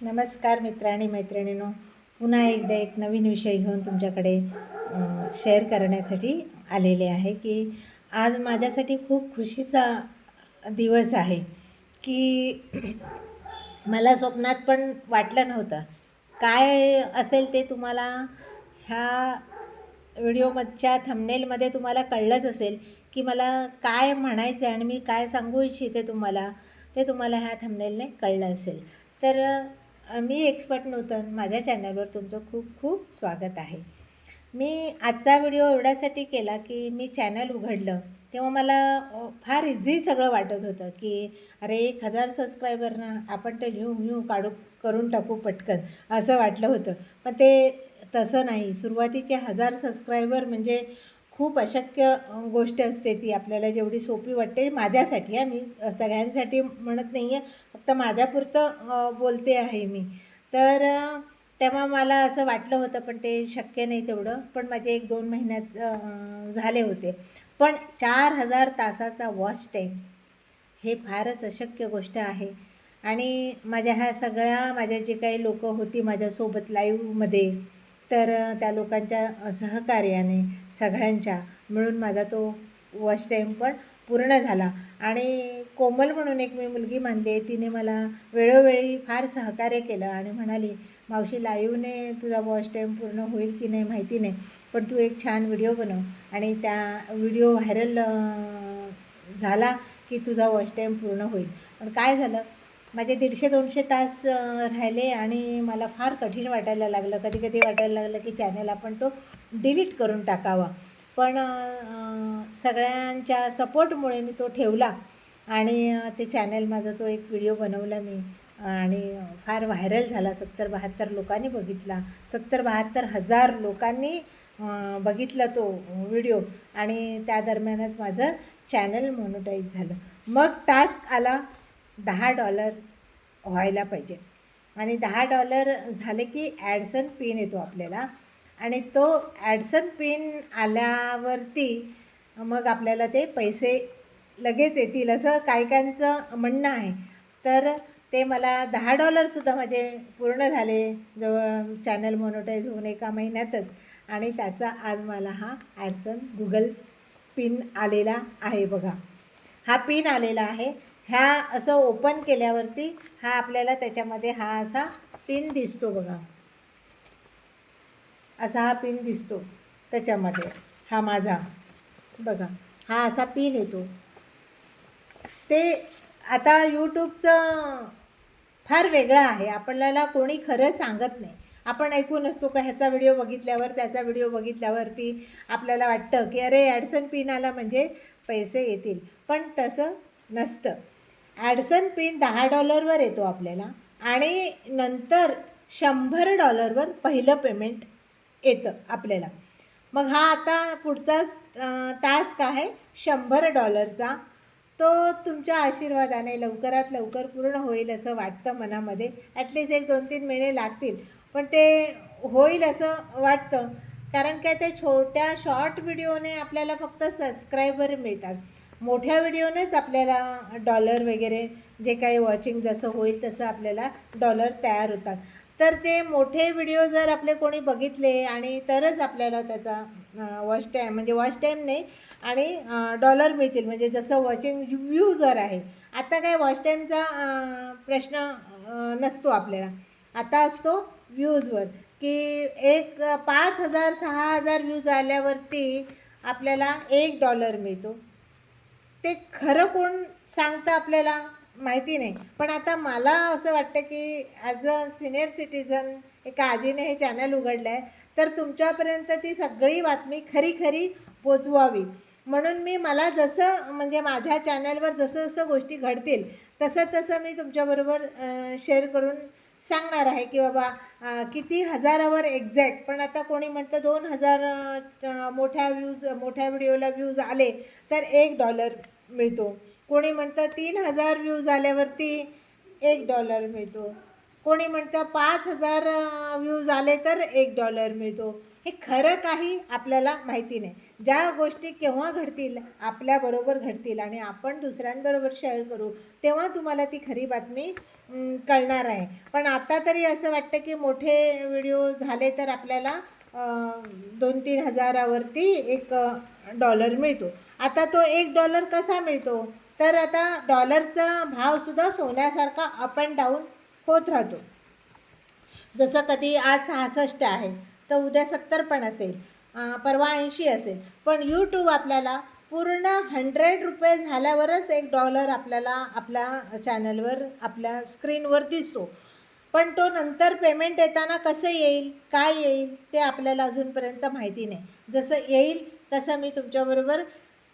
नमस्कार मित्र आणि मैत्रिणींनो. पुन्हा एकदा एक नवीन विषय घेऊन तुमच्याकडे शेअर करण्यासाठी आलेले आहे की आज माझ्यासाठी खूप खुशीचा दिवस आहे की मला स्वप्नात पण वाटलं नव्हतं. काय असेल ते तुम्हाला ह्या व्हिडिओमधच्या थंबनेलमध्ये तुम्हाला कळलंच असेल की मला काय म्हणायचं आहे आणि मी काय सांगू इच्छिते तुम्हाला ते तुम्हाला ह्या थंबनेलने कळलं असेल. तर मी एक्सपर्ट नूतन माझ्या चॅनलवर तुमचं खूप खूप स्वागत आहे. मी आजचा व्हिडिओ एवढ्यासाठी केला की मी चॅनल उघडलं तेव्हा मला फार इझी सगळं वाटत होतं की अरे एक हजार सबस्क्रायबरना आपण ते घेऊ घेऊ काढू करून टाकू पटकन असं वाटलं होतं. पण ते तसं नाही. सुरुवातीचे हजार सबस्क्रायबर म्हणजे खूप अशक्य गोष्ट असते ती. आपल्याला जेवढी सोपी वाटते माझ्यासाठी आहे. मी सगळ्यांसाठी म्हणत नाही आहे फक्त माझ्यापुरतं बोलते आहे मी. तर तेव्हा मला असं वाटलं होतं पण ते शक्य नाही तेवढं. पण माझे एक दोन महिन्यात झाले होते. पण चार हजार तासाचा वॉच टाईम हे फारच अशक्य गोष्ट आहे. आणि माझ्या ह्या सगळ्या माझ्या जे काही लोक होती माझ्यासोबत लाईव्हमध्ये तर त्या लोकांच्या सहकार्याने सगळ्यांच्या मिळून माझा तो वॉच टाईम पण पूर्ण झाला. आणि कोमल म्हणून एक मी मुलगी मानली आहे तिने मला वेळोवेळी फार सहकार्य केलं आणि म्हणाली मावशी लाईव्हने तुझा वॉच टाईम पूर्ण होईल की नाही माहिती नाही पण तू एक छान व्हिडिओ बनव. आणि त्या व्हिडिओ व्हायरल झाला की तुझा वॉच टाईम पूर्ण होईल. पण काय झालं माझे दीडशे दोनशे तास राहिले आणि मला फार कठीण वाटायला लागलं. कधी कधी वाटायला लागलं की चॅनल आपण तो डिलीट करून टाकावा. पण सगळ्यांच्या सपोर्टमुळे मी तो ठेवला आणि ते चॅनल माझा तो एक व्हिडिओ बनवला मी. आणि फार व्हायरल झाला. सत्तर बहात्तर लोकांनी बघितला. सत्तर बहात्तर हजार लोकांनी बघितला तो व्हिडिओ आणि त्या दरम्यानच माझं चॅनल मोनोटाईज झालं. मग टास्क आला दहा डॉलर व्हायला पाहिजे. आणि दहा डॉलर झाले की ॲडसन पिन येतो आपल्याला. आणि तो ॲडसन पिन आल्यावरती मग आपल्याला ते पैसे लगेच येतील असं काही काहींचं म्हणणं आहे. तर ते मला दहा डॉलरसुद्धा माझे पूर्ण झाले जवळ चॅनल मोनोटाईज होऊन एका महिन्यातच. आणि त्याचा आज मला हा ॲडसन गुगल पिन आलेला आहे बघा. हा पिन आलेला आहे. ह्या असं ओपन केल्यावरती हा आपल्याला त्याच्यामध्ये हा असा पिन दिसतो बघा. असा हा पिन दिसतो त्याच्यामध्ये. हा माझा. बघा. हा असा पिन येतो. ते आता यूट्यूबचं फार वेगळं आहे. आपल्याला कोणी खरं सांगत नाही. आपण ऐकून असतो का ह्याचा व्हिडिओ बघितल्यावर त्याचा व्हिडिओ बघितल्यावरती आपल्याला वाटतं की अरे ॲडसन पिन आला म्हणजे पैसे येतील. पण तसं नसतं. ॲडसन पिन दहा डॉलरवर येतो आपल्याला आणि नंतर शंभर डॉलरवर पहिलं पेमेंट येतं आपल्याला. मग हा आता पुढचाच टास्क आहे शंभर डॉलरचा. तो तुमच्या आशीर्वादाने लवकरात लवकर पूर्ण होईल असं वाटतं मनामध्ये. ॲटलिस्ट एक दोन तीन महिने लागतील. पण ते होईल असं वाटतं. कारण काय ते छोट्या शॉर्ट व्हिडिओने आपल्याला फक्त सबस्क्रायबर मिळतात. मोठ्या व्हिडिओनेच आपल्याला डॉलर वगैरे जे काही वॉचिंग जसं होईल तसं आपल्याला डॉलर तयार होतात. तर ते मोठे व्हिडिओ जर आपले कोणी बघितले आणि तरच आपल्याला त्याचा वॉच टाईम म्हणजे वॉच टाईम नाही आणि डॉलर मिळतील. म्हणजे जसं वॉचिंग व्ह्यूजवर आहे आता काय वॉच टाईमचा प्रश्न नसतो आपल्याला. आता असतो व्ह्यूजवर की एक पाच हजार सहा हजार व्ह्यूज आल्यावरती आपल्याला एक डॉलर मिळतो. ते खरं कोण सांगतं आपल्याला माहिती नाही. पण आता मला असं वाटतं की ॲज अ सिनियर सिटीजन एका आजीने हे चॅनल उघडलं आहे तर तुमच्यापर्यंत ती सगळी बातमी खरी खरी पोचवावी. म्हणून मी मला जसं म्हणजे माझ्या चॅनलवर जसं जसं गोष्टी घडतील तसं तसं मी तुमच्याबरोबर शेअर करून सांगणार आहे की बाबा किती हजारावर एक्झॅक्ट पण आता कोणी म्हणतं दोन हजार मोठ्या व्ह्यूज मोठ्या व्हिडिओला व्ह्यूज आले तर एक डॉलर मिळतो. कोणी म्हणतं तीन हजार व्ह्यूज आल्यावरती एक डॉलर मिळतो. कोणी म्हणतं पाच हजार व्ह्यूज आले तर एक डॉलर मिळतो. हे खरं काही आपल्याला माहिती नाही. ज्या गोष्टी केव्हा घडतील आपल्याबरोबर घडतील आणि आपण दुसऱ्यांबरोबर शेअर करू तेव्हा तुम्हाला ती खरी बातमी कळणार आहे. पण आता तरी असं वाटतं की मोठे व्हिडिओ झाले तर आपल्याला दोन तीन हजारावरती एक डॉलर मिळतो. आता तो एक डॉलर कसा मिळतो? तर आता डॉलरचा भावसुद्धा सोन्यासारखा अप अँड डाऊन होत राहतो. जसं कधी आज सहासष्ट आहे तर उद्या सत्तर पण असेल. परवा ऐंशी असेल. पण यूट्यूब आपल्याला पूर्ण हंड्रेड रुपये झाल्यावरच एक डॉलर आपल्याला आपल्या चॅनलवर आपल्या स्क्रीनवर दिसतो. पण तो नंतर पेमेंट येताना कसं येईल काय येईल ते आपल्याला अजूनपर्यंत माहिती नाही. जसं येईल तसं मी तुमच्याबरोबर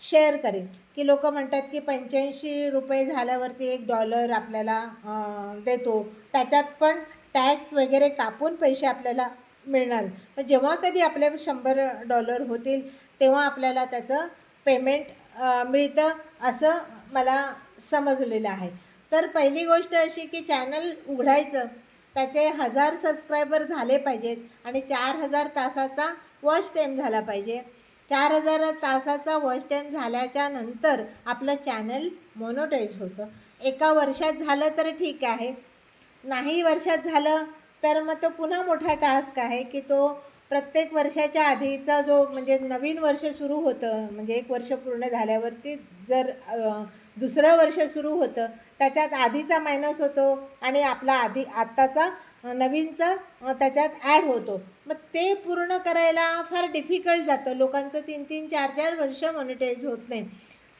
शेअर करेन. की लोक म्हणतात की पंच्याऐंशी रुपये झाल्यावरती एक डॉलर आपल्याला देतो. त्याच्यात पण टॅक्स वगैरे कापून पैसे आपल्याला मिळणार. जेव्हा कधी आपले शंभर डॉलर होतील तेव्हा आपल्याला त्याचं पेमेंट मिळतं असं मला समजलेलं आहे. तर पहिली गोष्ट अशी की चॅनल उघडायचं त्याचे हजार सबस्क्रायबर झाले पाहिजेत आणि चार हजार तासाचा वॉच टाईम झाला पाहिजे. चार हजार तासाचा वॉच टाईम झाल्याच्यानंतर आपलं चॅनल मोनोटाईज होतं. एका वर्षात झालं तर ठीक आहे. नाही वर्षात झालं तर मग तो पुन्हा मोठा टास्क आहे की तो प्रत्येक वर्षाच्या आधीचा जो म्हणजे नवीन वर्ष सुरू होतं म्हणजे एक वर्ष पूर्ण झाल्यावरती जर दुसरं वर्ष सुरू होतं त्याच्यात आधीचा मायनस होतो आणि आपला आधी आत्ताचा नवीनचा त्याच्यात ॲड होतो. मग ते पूर्ण करायला फार डिफिकल्ट जातं. लोकांचं तीन तीन चार चार वर्ष मॉनिटाईज होत नाही.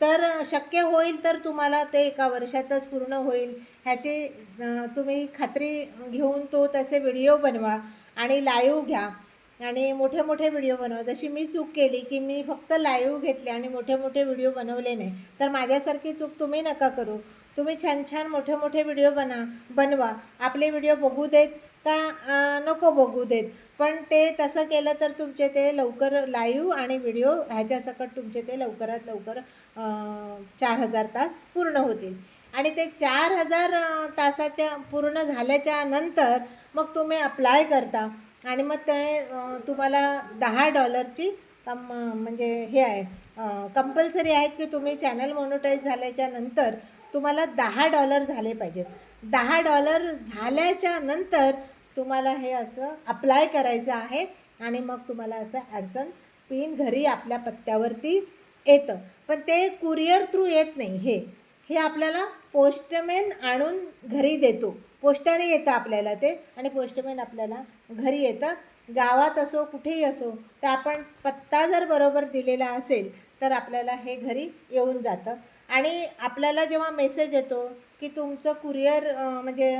तर शक्य होईल तर तुम्हाला ते एका वर्षातच पूर्ण होईल. ह्याची तुम्ही खात्री घेऊन तो त्याचे व्हिडिओ बनवा आणि लाईव्ह घ्या. आणि मोठे मोठे व्हिडिओ बनवा. जशी मी चूक केली की मी फक्त लाईव्ह घेतले आणि मोठे मोठे व्हिडिओ बनवले नाही तर माझ्यासारखी चूक तुम्ही नका करू. तुम्ही छान छान मोठे मोठे व्हिडिओ बना बनवा. आपले व्हिडिओ बघू देत का नको बघू देत. पण ते तसं केलं तर तुमचे ते लवकर लाईव्ह आणि व्हिडिओ ह्याच्यासकट तुमचे ते लवकरात लवकर चार हजार तास पूर्ण होतील. आणि ते चार हजार तासाच्या पूर्ण झाल्याच्यानंतर मग तुम्ही अप्लाय करता. आणि मग ते तुम्हाला दहा डॉलरची कम म्हणजे हे आहे कंपल्सरी आहे की तुम्ही चॅनल मोनोटाईज झाल्याच्यानंतर तुम्हाला दहा डॉलर झाले पाहिजेत. दहा डॉलर झाल्याच्यानंतर तुम्हाला हे असं अप्लाय करायचं आहे. आणि मग तुम्हाला असं ॲडसन पिन घरी आपल्या पत्त्यावरती येतं. पण ते कुरिअर थ्रू येत नाही. हे हे आपल्याला पोस्टमॅन आणून घरी देतो. पोस्टाने येतं आपल्याला ते आणि पोस्टमॅन आपल्याला घरी येतं. गावात असो कुठेही असो तर आपण पत्ता जर बरोबर दिलेला असेल तर आपल्याला हे घरी येऊन जातं. आणि आपल्याला जेव्हा मेसेज येतो की तुमचं कुरिअर म्हणजे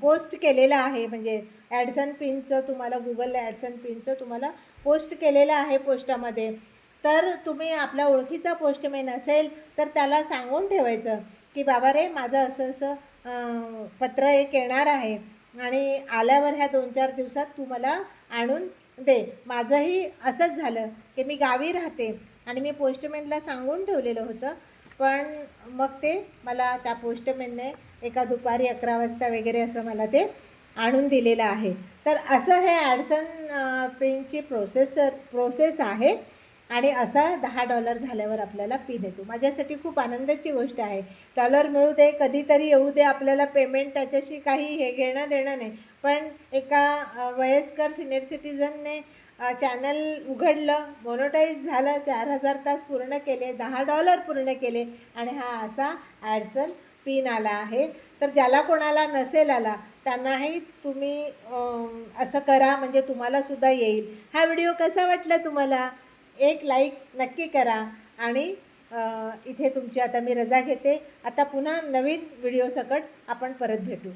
पोस्ट केलेलं आहे म्हणजे ॲडसन पिनचं तुम्हाला गुगल ॲडसन पिनचं तुम्हाला पोस्ट केलेलं आहे पोस्टामध्ये तर तुम्ही आपल्या ओळखीचा पोस्टमॅन असेल तर त्याला सांगून ठेवायचं की बाबा रे माझं असं असं पत्र एक येणार आहे आणि आल्यावर ह्या दोन चार दिवसात तू मला आणून दे. माझंही असंच झालं की मी गावी राहते आणि मी पोस्टमॅनला सांगून ठेवलेलं होतं. पण मग ते मला त्या पोस्टमॅनने एका दुपारी अकरा वाजता वगैरे असं मला ते आणून दिलेलं आहे. तर असं हे ॲडसन पेनची प्रोसेसर प्रोसेस आहे. आणि असा दहा डॉलर झाल्यावर आपल्याला पिन येतो. माझ्यासाठी खूप आनंदाची गोष्ट आहे. डॉलर मिळू दे कधीतरी येऊ दे आपल्याला पेमेंट त्याच्याशी काही हे घेणं देणं नाही. पण एका वयस्कर सिनियर सिटीजनने चॅनल उघडलं मोनोटाईज झालं चार हजार तास पूर्ण केले दहा डॉलर पूर्ण केले आणि हा असा ॲडसन पिन आला आहे. तर ज्याला कोणाला नसेल आला त्यांनाही तुम्ही असं करा म्हणजे तुम्हालासुद्धा येईल. हा व्हिडिओ कसा वाटला तुम्हाला? एक लाईक नक्की करा आणि इथे तुमची आता मी रजा घेते. आता पुन्हा नवीन व्हिडिओ सकट आपण परत भेटू.